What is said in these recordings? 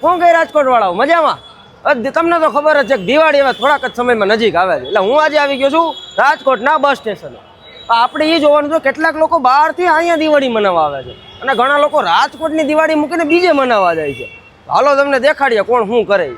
શું કઈ રાજકોટ વાળાઓ મજામાં? તમને તો ખબર જ છે કે દિવાળી હવે થોડાક જ સમયમાં નજીક આવે છે. એટલે હું આજે આવી ગયો છું રાજકોટના બસ સ્ટેશને. આપણે એ જોવાનું છે, કેટલાક લોકો બહારથી અહીંયા દિવાળી મનાવવા આવે છે. અને ઘણા લોકો રાજકોટની દિવાળી મૂકીને બીજે મનાવવા જાય છે. હાલો તમને દેખાડીએ કોણ શું કરે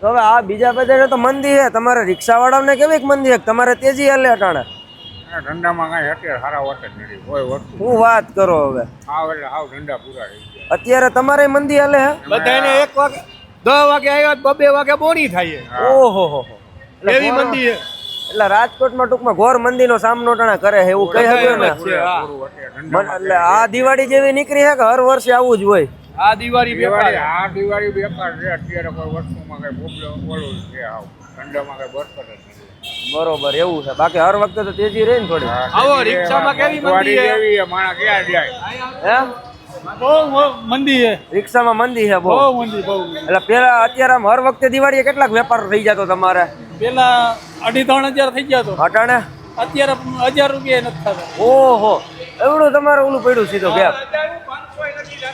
તો હવે આ બીજા બધા તો મંદી છે. તમારે રિક્ષાવાળાને કેવી મંદી છે? તમારે તેજી હાલે અટાણે. આ ધંધામાં કાંઈ અત્યારે સારા વાત જ નથી. કોઈ વસ્તુ શું વાત કરો હવે. હાવ એટલે હાવ ધંધા પૂરા થઈ ગયા. અત્યારે તમારે મંદી હાલે હે? બધાને એક વાગે દસ વાગે આવ્યો તો બબે વાગે બોની થાય. ઓહો હો હો. એવી મંદી છે. એટલે રાજકોટમાં ટૂંકમાં ઘોર મંદીનો સામનો ટાણા કરે છે એવું કહી શક્યો ને? હા. એટલે આ દિવાળી જેવી નીકળી છે કે હર વર્ષે આવું જ હોય? આ દિવાળી વેપાર આ દિવાળી વેપાર છે. અત્યારે કોઈ વસ્તુમાં કઈ પ્રોબ્લેમ ઓળું છે આવ. ઠંડામાં કઈ બરકત જ નથી. બરોબર એવું છે. બાકી હર વખતે તો તેજી રહે ને થોડી. આવો, રિક્ષામાં કેવી મંદી છે? કેવી છે માણસ ક્યાં જાય? હે? બહુ મંદી છે. રિક્ષામાં મંદી છે બહુ. બહુ મંદી બહુ એટલે પેલા અત્યારે આમ હર વખતે દિવાળીએ કેટલાક વેપાર થઈ જતો તમારે? પેલા અઢી ત્રણ હજાર થઈ ગયા તો. અટાણે અત્યારે હજાર રૂપિયા નથી થતા. ઓહો એવડું તમારે ઓલું પડ્યું સીધો ગેપ.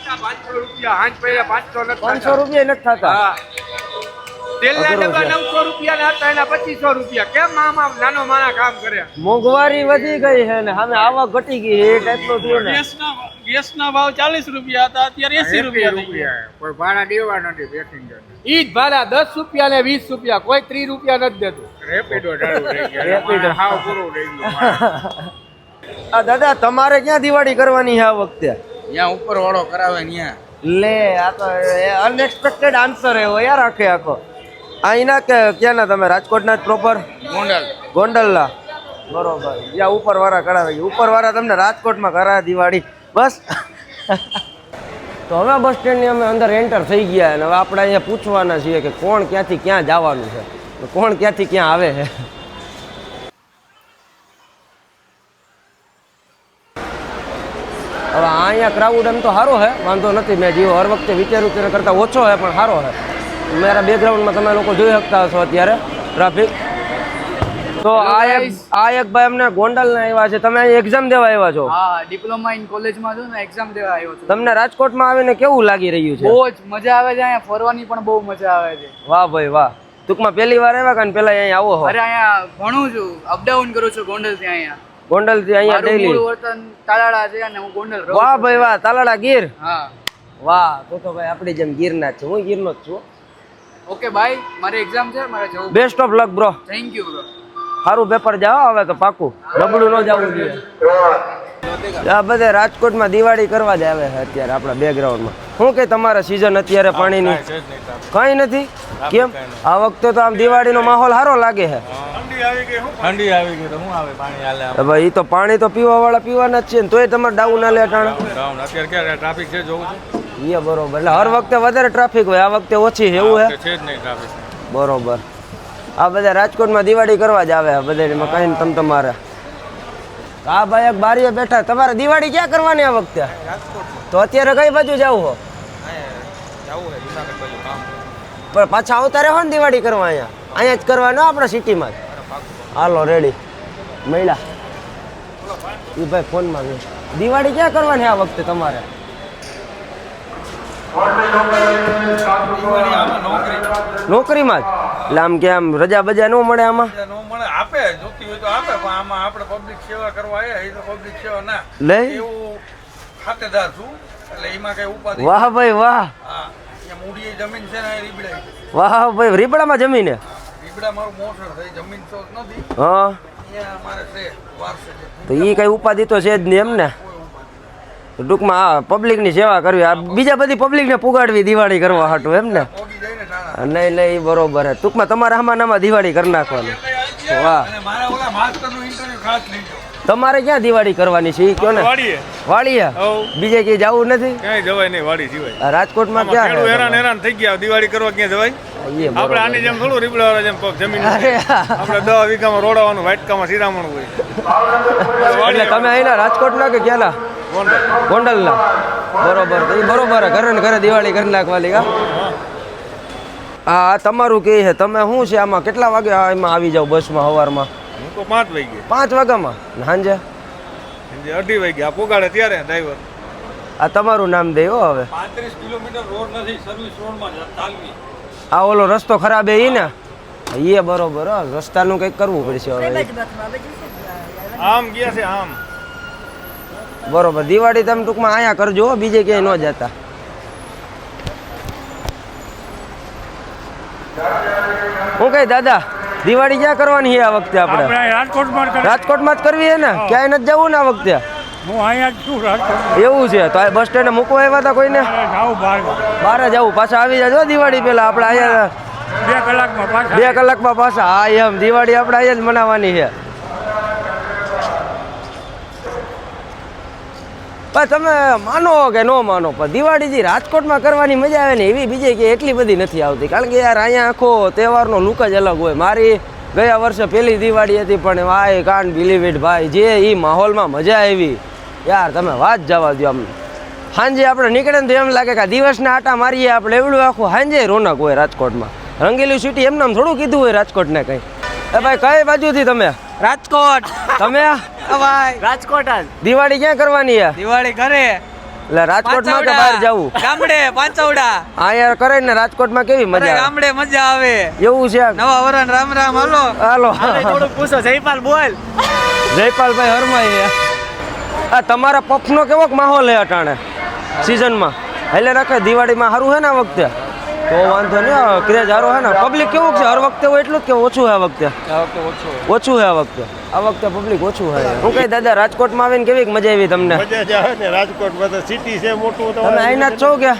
પાંચસો રૂપિયા રૂપિયા નથી થતા? તેલના ડબ્બા નવસો રૂપિયા ના હતા એના પચીસો રૂપિયા. કેમ આમાં નાનો માણા કામ કર્યા મોંઘવારી વધી ગઈ છે ને સામે આવક ઘટી ગઈ છે એ ટાઈપનું થયું ને. ગેસના ગેસના ભાવ ચાલીસ રૂપિયા હતા અત્યારે એસી રૂપિયા રૂપિયા. કોઈ ભાડા દેવા નથી પેસેન્જર ઈ જ ભાડા દસ રૂપિયા ને વીસ રૂપિયા કોઈ ત્રીસ રૂપિયા નથી દેતું. રેપિડો રેપિડો. હાવ પૂરું ગયું આ દાદા તમારે ક્યાં દિવાળી કરવાની છે આ વખતે? ત્યાં ઉપર વાળો કરાવે ત્યાં લે આ તો અનએક્સપેક્ટેડ આન્સર એવો યાર આખે આખો. અહીંના કે ક્યાંના તમે? રાજકોટના જ પ્રોપર ગોંડલ. ગોંડલના? બરોબર. યા ઉપર વાળા કરાવે ઉપર વાળા તમને રાજકોટમાં કરાવે દિવાળી. બસ. તો હવે બસ સ્ટેન્ડની અમે અંદર એન્ટર થઈ ગયા અને હવે આપણે અહીંયા પૂછવાના છીએ કે કોણ ક્યાંથી ક્યાં જવાનું છે. કોણ ક્યાંથી ક્યાં આવે છે? હવે અહીંયા ક્રાઉડ એમ તો સારો છે વાંધો નથી મેં જીવો હર વખતે વિચાર્યું તેના કરતાં ઓછો છે પણ સારો છે. મારા બેકગ્રાઉન્ડમાં તમે લોકો જોઈ શકતા હશો અત્યારે ટ્રાફિક તો આ એક આ એક ભાઈ અમને ગોંડલના આવ્યા છે તમે એક્ઝામ દેવા આવ્યા છો? હા ડિપ્લોમા ઇન કોલેજમાં છું ને એક્ઝામ દેવા આવ્યો છું. તમને રાજકોટમાં આવીને કેવું લાગી રહ્યું છે? બહુ જ મજા આવે છે અહીંયા ફરવાની પણ બહુ મજા આવે છે. વાહ ભાઈ વાહ. ટૂંકમાં પહેલી વાર આવ્યા કે પેલા અહીંયા આવો અરે અહીંયા ભણું છું અપડાઉન કરું છું ગોંડલથી અહીંયા. ગોંડલથી અહીંયા ડેલી. વતન તાલાડા છે અને હું ગોંડલ રહું વાહ ભાઈ વાહ તાલાડા ગીર? હા. વાહ તો તો ભાઈ આપણી જેમ ગીરના જ છે. હું ગીરનો જ છું. ઓકે ભાઈ મારે એક્ઝામ છે મારે જવું. Best of luck bro thank you bro સારું પેપર જાઓ હવે તો પાકું. ડબડું ન જવું જોઈએ. આ બધે રાજકોટમાં દિવાળી કરવા જ આવે છે અત્યારે આપણા બેકગ્રાઉન્ડમાં શું કે તમારે સિઝન અત્યારે પાણીની? કઈ નથી? કેમ? આ વખતે તો આમ દિવાળીનો માહોલ સારો લાગે છે. ઠંડી આવી ગઈ તો શું આવે પાણી હાલે ભાઈ તો પાણી તો પીવા વાળા પીવાના જ છે ને તોય તમારે ડાઉન ના લેટા ટાણા. ડાઉન અત્યારે ક્યારે ટ્રાફિક છે જોવું છે? એ બરોબર. એટલે હર વખતે વધારે ટ્રાફિક હોય આ વખતે ઓછી છે એવું હે. છે જ નહીં ટ્રાફિક બરોબર. આ બધા રાજકોટમાં દિવાળી કરવા જ આવે બધા કઈ ને તમ તમારે. આ ભાઈ એક બારીએ બેઠા તમારે દિવાળી ક્યાં કરવાની આ વખતે? તો અત્યારે કઈ બાજુ જવું હો? જવું છે જુનાગઢ બાજુ કામ. પણ પાછા આવતા રહો ને દિવાળી કરવા અહીંયા. અહીંયા જ કરવાનું આપણા સિટીમાં જ. હાલો રેડી મહિલા એ ભાઈ ફોનમાં છે. દિવાળી ક્યાં કરવાની આ વખતે તમારે? નોકરીમાં જ? એટલે આમ કે આમ રજા બજા ન મળે આમાં? નો મળે આપે જોતી હોય તો આપે પણ આમાં આપણે પબ્લિક સેવા કરવા આવ્યા એ તો પબ્લિક સેવા ના. લઈ એવું ખાતેદાર છું એટલે એમાં કઈ ઉપાધિ વાહ ભાઈ વાહ. હા જમીન છે ને રીબડા વાહ ભાઈ રીબડામાં જમીને? હા. તો એ કઈ ઉપાધિ તો છે જ નહીં એમ ને? ટૂંકમાં આ પબ્લિકની સેવા કરવી આ બીજા બધી પબ્લિકને પુગાડવી દિવાળી કરવા હાટું એમ ને? નહીં નહીં બરોબર ટૂંકમાં તમારા આમાં દિવાળી કરી નાખવાની. વાહ. તમારે ક્યાં દિવાળી કરવાની છે? કયો ને. વાળીએ. બીજે ક્યાંય જવું નથી? ક્યાંય જવાય નહીં વાળી જીવાય રાજકોટમાં ક્યાં હેરાન હેરાન થઈ ગયા દિવાળી કરવા ક્યાં જવાય? આપણે આની જેમ થોડું રીબડા જેમ જમીન આપણે દસ વીઘામાં રોડાવાનું વાટકામાં સિરામણ હોય. એટલે તમે અહીંના રાજકોટના કે ક્યાંના? ગોંડલના. બરોબર. બરોબર ઘરે ને ઘરે દિવાળી કરી નાખવાની કા આ તમારું કે છે. તમે શું છે આમાં? કેટલા વાગે એમાં આવી જાવ બસમાં સવારમાં? તો પાંચ વાગે પાંચ વાગ્યામાં? ને સાંજે અઢી વાગે પોગાડે ત્યારે ડ્રાઈવર આ તમારું નામ દે હો હવે. પાંત્રીસ કિલોમીટર રોડ નથી સર્વિસ રોડમાં ચાલવી. આ ઓલો રસ્તો ખરાબ એ ને એ બરોબર હો રસ્તાનું કંઈક કરવું પડશે હવે. આમ ગયા છે આમ. બરોબર દિવાળી તમે ટૂંકમાં અહીંયા કરજો હો, બીજે ક્યાંય ન જતા. હું કઈ દાદા? દિવાળી ક્યાં કરવાની છે આ વખતે આપણે? રાજકોટમાં રાજકોટમાં જ કરવી છે ને? ક્યાંય નથી જવું ને આ વખતે? હું અહીંયા જ છું રાજકોટ એવું છે? તો બસ સ્ટેન્ડ મૂકવા આવ્યા હતા કોઈને? બહાર. જવું પાછા આવી જાજો દિવાળી પહેલા. આપણે અહીંયા બે કલાકમાં પાછા બે કલાકમાં પાછા. હા એમ. દિવાળી આપણે અહીંયા જ મનાવવાની છે. પણ તમે માનો કે ન માનો પણ દિવાળી જે રાજકોટમાં કરવાની મજા આવે ને એવી બીજે કે એટલી બધી નથી આવતી. કારણ કે યાર અહીંયા આખો તહેવારનો લુક જ અલગ હોય. મારી ગયા વર્ષે પહેલી દિવાળી હતી પણ વાય કાન બિલીવ ઇટ ભાઈ. જે એ માહોલમાં મજા આવી. યાર તમે વાત જવા દો આમ. સાંજે આપણે નીકળે ને તો એમ લાગે કે આ દિવસના આટા મારીએ આપણે. એવડું આખું સાંજે રોનક હોય રાજકોટમાં. રંગીલી સિટી એમને થોડું કીધું હોય રાજકોટને કંઈ. એ ભાઈ કઈ બાજુથી તમે? રાજકોટ. તમે? રાજકોટ જ દિવાળી ક્યાં કરવાની છે દિવાળી ઘરે. એટલે રાજકોટમાં કે બહાર જવું? ગામડે પાંચવડા. અહીંયા કરે ને રાજકોટમાં કેવી મજા ગામડે મજા આવે. એવું છે નવા વરણ રામ રામ હાલો. હાલો. પૂછો જયપાલ બોલ. જયપાલભાઈ હરમાઈ આ તમારા પફનો કેવો માહોલ હે અટાણે? સિઝનમાં. એટલે રાખે દિવાળીમાં સારું છે ને આ વખતે? તો વાંધો નહીં ક્રેઝ સારો હે ને. પબ્લિક કેવું છે? હર વખતે હોય એટલું જ કે ઓછું છે આ વખતે? ઓછું છે આ વખતે? આ વખતે પબ્લિક ઓછું છે હું કઈ દાદા રાજકોટમાં આવીને કેવી મજા આવી તમને? મજા જ આવે ને રાજકોટમાં તો સિટી છે મોટું તમે અહીંના જ છો કે?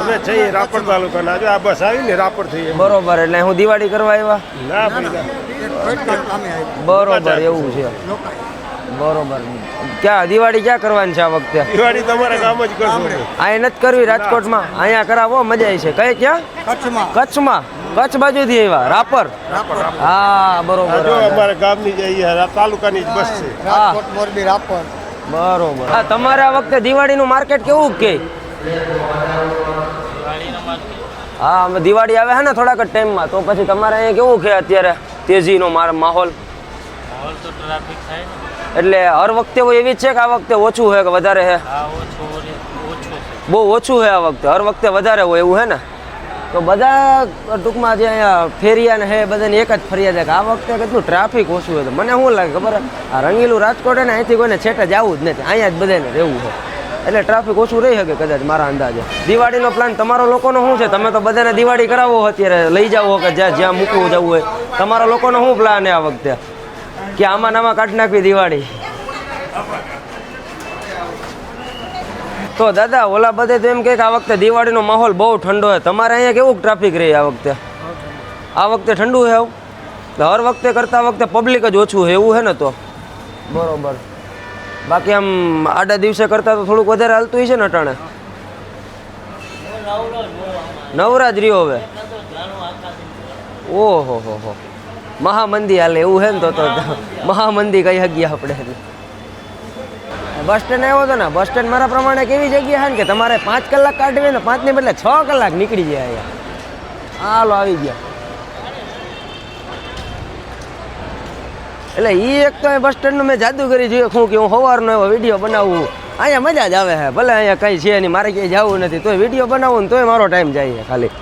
અમે છીએ રાપર તાલુકાના. જો આ બસ આવી ને રાપર થઈ બરોબર એટલે હું દિવાળી કરવા આવ્યા? ના. બરોબર એવું છે. બરોબર. ક્યાં? દિવાળી ક્યાં કરવાની છે આ વખતે? દિવાળી તમારા ગામ જ કરશું. અહીંયા નથી કરવી રાજકોટમાં. અહીંયા કરાવો મજા આવી છે. કઈ ક્યાં? કચ્છમાં. કચ્છમાં. કચ્છ બાજુથી આવ્યા. રાપર. હા બરોબર. જો અમારા ગામની જ અહીંયા તાલુકાની જ બસ છે. હા. બરોબર. હા તમારે આ વખતે દિવાળીનું માર્કેટ કેવું કે? હા અમે દિવાળી આવે છે ને થોડાક જ ટાઈમમાં તો પછી તમારે અહીંયા કેવું છે અત્યારે? તેજીનો માર માહોલ? એટલે હર વખતે હોય એવી છે કે આ વખતે ઓછું છે કે વધારે છે. બહુ ઓછું છે આ વખતે હર વખતે વધારે હોય એવું છે ને? તો બધા ટૂંકમાં જે અહીંયા ફેરિયાને હે બધાને એક જ ફરિયાદ છે કે આ વખતે કેટલું ટ્રાફિક ઓછું હોય તો મને શું લાગે ખબર આ રંગીલું રાજકોટ ને અહીંથી કોઈને છેટે જવું જ નથી. અહીંયા જ બધાને રહેવું છે એટલે ટ્રાફિક ઓછું રહી શકે કદાચ મારા અંદાજે. દિવાળીનો પ્લાન તમારો લોકોનો શું છે? તમે તો બધાને દિવાળી કરાવો અત્યારે લઈ જાઓ કે જ્યાં જ્યાં મૂકવું જવું હોય. તમારા લોકોનો શું પ્લાન છે આ વખતે? કે આમાં નામાં કાઢી નાખવી દિવાળી. તો દાદા ઓલા બધે તો એમ કે આ વખતે દિવાળીનો માહોલ બહુ ઠંડો છે. તમારે અહીંયા કેવું ટ્રાફિક રહી આ વખતે? આ વખતે ઠંડુ છે હર વખતે કરતા વખતે પબ્લિક જ ઓછું છે એવું છે ને તો? બરોબર. બાકી આમ આડા દિવસે કરતા તો થોડુંક વધારે હાલતું છે ને અટાણે? નવરાજ રહ્યો હવે. ઓહો હો હો. મહામંદી હાલે, એવું છે ને તો તો મહામંદી કહી શકીએ આપણે બસ સ્ટેન્ડ આવ્યો હતો ને, બસ સ્ટેન્ડ મારા પ્રમાણે કેવી જગ્યા છે ને કે તમારે પાંચ કલાક કાઢવી ને, પાંચની બદલે છ કલાક નીકળી જાય અહીંયા. હાલો, આવી ગયા. એટલે એ એક તો બસ સ્ટેન્ડનું મેં જાદુ કરી જોયું શું કે હું સવારનો એવો વીડિયો બનાવું. અહીંયા મજા જ આવે છે ભલે અહીંયા કંઈ છે નહીં, મારે ક્યાંય જવું નથી, તોય વીડિયો બનાવું ને તોય મારો ટાઈમ જાય છે ખાલી.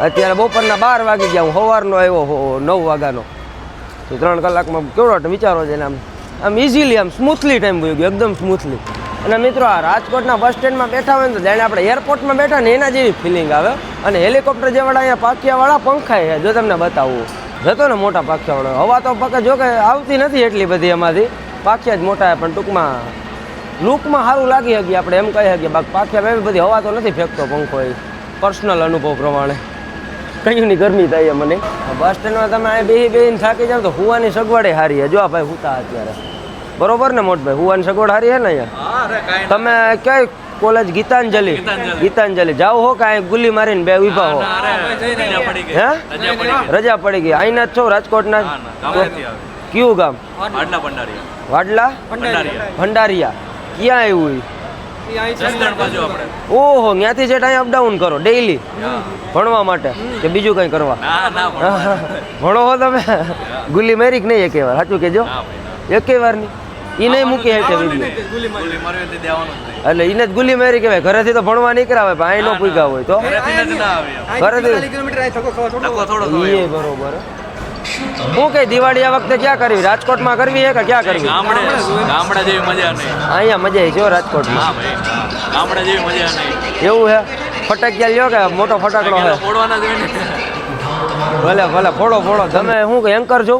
અત્યારે બપોરના બાર વાગી ગયા. હું સવારનો આવ્યો નવ વાગ્યાનો. તો ત્રણ કલાકમાં કેવડો વિચારો છે આમ આમ ઇઝીલી આમ સ્મૂથલી ટાઈમ વયો ગયો, એકદમ સ્મૂથલી અને મિત્રો, આ રાજકોટના બસ સ્ટેન્ડમાં બેઠા હોય ને તો જાણે આપણે એરપોર્ટમાં બેઠા ને એના જેવી ફિલિંગ આવે. અને હેલિકોપ્ટર જેવાળા અહીંયા પાખિયાવાળા પંખાય છે, જો તમને બતાવું. જતો ને મોટા પાખિયાવાળા હવા તો પકે, જો કે આવતી નથી એટલી બધી એમાંથી પાખિયા જ મોટા પણ ટૂંકમાં લુકમાં સારું લાગી શકીએ આપણે એમ કહી શકીએ બાકી પાખિયા એવી બધી હવા તો નથી ફેંકતો પંખો એ. પર્સનલ અનુભવ પ્રમાણે. કયું ની ગરમી થાય મને. બસ સ્ટેન્ડમાં તમે અહીં બેહી બેહીને થાકી જાવ તો હુવાની સગવડે સારી છે. જો આ ભાઈ હુતા અત્યારે. બરોબર ને મોટભાઈ હુવાની સગવડ સારી છે ને અહીંયા? તમે ક્યાંય કોલેજ ગીતાંજલિ? ગીતાંજલિ. જાઓ હો કાંઈ ગુલ્લી મારીને બે ઊભા હો. હે રજા પડી ગઈ. અહીંના જ છો? રાજકોટના જ? કયું ગામ? વાડલા ભંડારિયા. ક્યાં આવ્યું ઓહો ત્યાંથી જે અહીંયા અપડાઉન કરો ડેઈલી ભણવા માટે કે બીજું કંઈ કરવા? ના ના ભણવા. ભણો હો તમે. ગુલ્લી મેરી કે નહીં એકે વાર સાચું કેજો એકે વાર નહીં ઈ નહીં મૂકી શકે વીડિયો ગુલી મારવી તે દેવાનું જ નહીં. એટલે એને જ ગુલ્લી મારી કહેવાય. ઘરેથી તો ભણવા નીકળાવે પણ અહીં નો પૂગ્યા હોય તો. ઘરેથી બરોબર. હું કઈ દિવાળી આ વખતે ક્યાં કરવી? રાજકોટમાં કરવી છે કે ક્યાં કરવી? ગામડે ગામડા જેવી મજા નહીં. અહીંયા મજા આવી હો રાજકોટમાં. હા ભાઈ ગામડા જેવી મજા નહીં. એવું છે ફટાકિયા લ્યો કે મોટો ફટાકડો છે ફોડવાના જ ભલે ભલે ફોડો ફોડો. તમે કે એન્કર છો?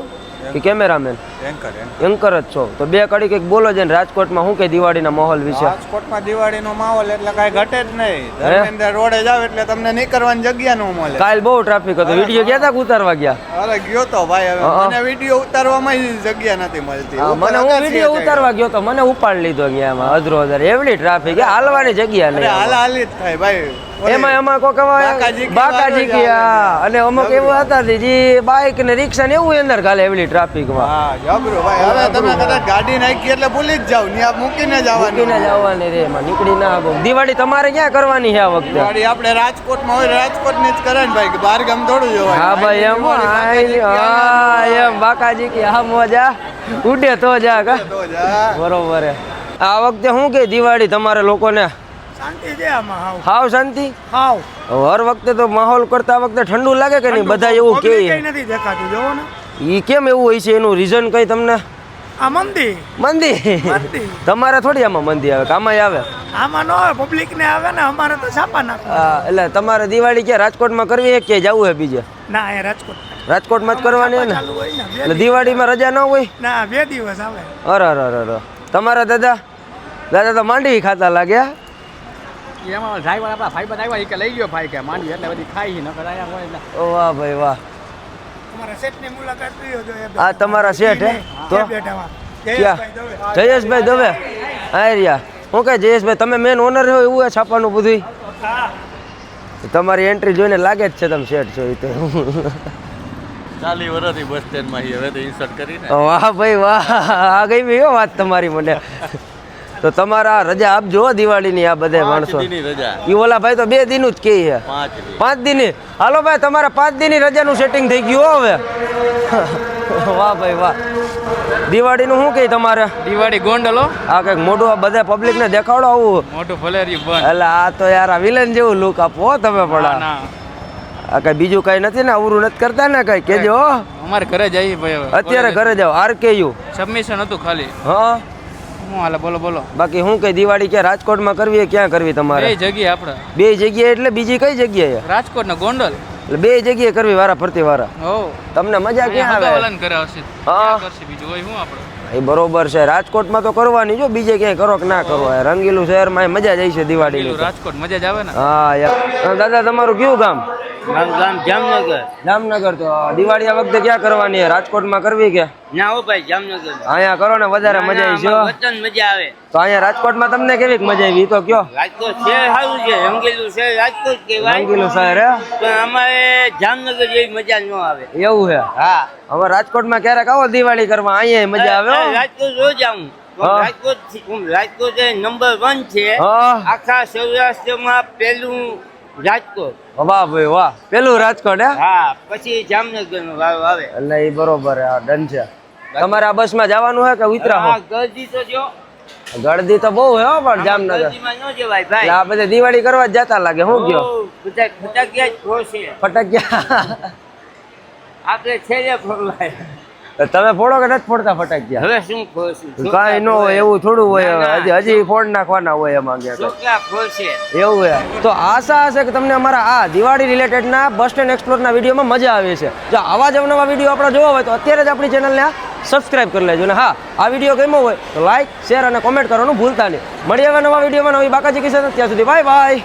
કે કેમેરામેન એન્કર જ છો. તો બે કડી કંઈક બોલો છે રાજકોટમાં શું કે દિવાળીના માહોલ વિશે? રાજકોટમાં દિવાળીનો માહોલ એટલે કાંઈ ઘટે જ નહીં. ધર્મેન્દ્ર રોડે જાવ એટલે તમને નીકળવાની જગ્યા ન મળે. કાલ બહુ ટ્રાફિક હતો. વીડિયો ગયા તા ઉતારવા ગયા? અરે ગયો તો ભાઈ. હવે મને વીડિયો ઉતારવામાં જગ્યા નથી મળતી. મને હું વીડિયો ઉતારવા ગયો તો મને ઉપાડ લીધો ગયા અધરો અધર. એવડી ટ્રાફિક હાલવાની જગ્યા નહીં હાલ હાલી જ થાય ભાઈ. એમાં એમાં કોઈ બાકાજી ગયા અને અમુક એવું હતા જે બાઇક ને રિક્ષા ને એવું અંદર ગાલે એવડી ટ્રાફિકમાં જબરું ભાઈ. હવે તમે કદાચ ગાડી નાખી એટલે ભૂલી જ જાવ ત્યાં મૂકીને જવાનું મૂકીને જવાની રે એમાં નીકળી ના આવો દિવાળી તમારે ક્યાં કરવાની છે આ વખતે? દિવાળી આપણે રાજકોટમાં હોય રાજકોટની જ કરે ને ભાઈ બહાર ગામ થોડું જોવાય. હા ભાઈ એમ હા એમ બાકાજી કે હા મોજા. ઉડે તો જા કા? તો જા. બરોબર આ વખતે શું કે દિવાળી તમારે લોકોને? શાંતિ છે આમાં હાવ. હાવ શાંતિ? હાવ. હર વખતે તો માહોલ કરતા વખતે ઠંડુ લાગે કે નહીં? બધા એવું કે. નથી દેખાતું જોવો ને. ઈ કેમ એવું હોય છે? એનું રીઝન કઈ તમને? આ મંદી. મંદી. તમારે થોડી આમાં મંદી આવે કામાય આવે? આમાં ન આવે પબ્લિક ને આવે ને અમારે તો છાપા નાખે એટલે તમારે દિવાળી ક્યાં રાજકોટમાં કરવી છે કે જવું હે બીજે? ના એ રાજકોટ રાજકોટમાં જ કરવાની ને? એટલે દિવાળીમાં રજા ન હોય? ના બે દિવસ આવે. અરે અરે અરે અરે. તમારા દાદા? દાદા તો માંડવી ખાતા લાગ્યા એમાં ડ્રાઈવર આપણા ભાઈ બધા આવ્યા કે લઈ ગયો ભાઈ કે માંડવી એટલે બધી ખાઈ ન કરાયા હોય ઓ વાહ ભાઈ વાહ. આ તમારા શેઠ હે? તો? જયેશભાઈ દવે. હા રહ્યા. હું કહે જયેશભાઈ તમે મેન ઓનર છો એવું છે છાપાનું બધું તમારી એન્ટ્રી જોઈને લાગે જ છે તમે શેઠ છો એ તો. ચાલી વર્ષથી બસ સ્ટેન્ડમાં હવે તો ઇન્સર્ટ કરીને. વાહ ભાઈ વાહ. આ ગઈ હો વાત તમારી મને. તો તમારા રજા આપજો હો દિવાળીની આ બધા માણસો. દીની ઈ ઓલા ભાઈ તો બે દિન જ કહે છે. પાંચ દી દિનની. હાલો ભાઈ તમારે પાંચ દિનની રજાનું સેટિંગ થઈ ગયું હવે. વાહ ભાઈ વાહ. દિવાળીનું શું કહે તમારે? દિવાળી ગોંડલો આ કંઈક મોઢું આ બધા પબ્લિકને દેખાડો આવું. મોટું ફલેરી બંધ. એટલે આ તો યાર આ વિલન જેવું લુક આપો તમે પણ આ. કઈ બીજું કઈ નથી ને? અવરું નથી કરતા ને કઈ? કેજો. અમારે ઘરે જઈએ ભાઈ અત્યારે ઘરે જાઓ આર કે યુ સબમિશન હતું ખાલી. હા. હું હાલે બોલો બોલો. બાકી હું કઈ દિવાળી ક્યાં રાજકોટમાં કરવી છે, ક્યાં કરવી બે તમારે જગ્યાએ આપણે. બે જગ્યાએ એટલે બીજી કઈ જગ્યાએ? રાજકોટ ને ગોંડલ. એટલે બે જગ્યાએ કરવી વારા ફરતી વારા. હો. તમને મજા ક્યાં આવે? હગાવલન કરે હશે હા. કરશે બીજું હોય શું આપણે? એ બરોબર છે રાજકોટમાં તો કરવાની જો બીજે ક્યાંય કરો કે ના કરો. રંગીલું શહેરમાં મજા જાય છે દિવાળીની રાજકોટ મજા જ આવે ને? હા યાર. દાદા તમારું કયું ગામ? મારું ગામ જામનગર. જામનગર તો દિવાળી આ વખતે ક્યાં કરવાની છે? રાજકોટમાં કરવી કે? ના હો ભાઈ જામનગર. અહીંયા કરો ને વધારે મજા આવી વતન મજા આવે. તો અહીંયા રાજકોટમાં તમને કેવી મજા આવી? તો કયો? રાજકોટ છે સારું છે. રંગીલું છે રાજકોટ કેવાય રંગીલું શહેર હે? પણ અમારે જામનગર જેવી મજા ન આવે. એવું છે? હા. હવે રાજકોટમાં ક્યારેક આવો દિવાળી કરવા અહીંયા મજા આવે રાજકોટ રોજ આવું. રાજકોટ રાજકોટ નંબર વન છે. આખા સૌરાષ્ટ્રમાં પહેલું રાજકોટ. વાહ ભાઈ વાહ. પેલું રાજકોટ હે? હા પછી જામનગરનું આવે. એટલે એ બરોબર આ ડન છે. તમારે આ બસમાં જવાનું હે કે ઉતરા હો? ગળદી તો જો. ગળદી તો બહુ હે પણ જામનગર. ગરદીમાં ન જવાય ભાઈ. આ બધે દિવાળી કરવા જતા લાગે હું ગયો? ફટાક્યા ફટાકિયા ફટાકિયા. આપણે છેલ્લે ફોડવાય. તમે ફોડો કે નથી ફોડતા ફટાકિયા? હવે શું ફોડશું કાઈ નો એવું થોડું હોય ના, ના. હજી હજી ફોડ નાખવાના હોય એમાં ફોડશે એવું છે. તો આશા હશે કે તમને અમારા આ દિવાળી રિલેટેડ ના બસ સ્ટેન્ડ એક્સપ્લોરના વિડીયોમાં મજા આવે છે જો આવા જ અવનવા વીડિયો આપણે જોવા હોય તો અત્યારે જ આપણી ચેનલને સબસ્ક્રાઇબ કરી લેજો. ને હા આ વીડિયો ગમ્યો હોય તો લાઈક શેર અને કોમેન્ટ કરવાનું ભૂલતા નહીં. મળીએ હવે નવા વિડીયોમાં નવી બાકાજી કિસ્સા ત્યાં સુધી બાય બાય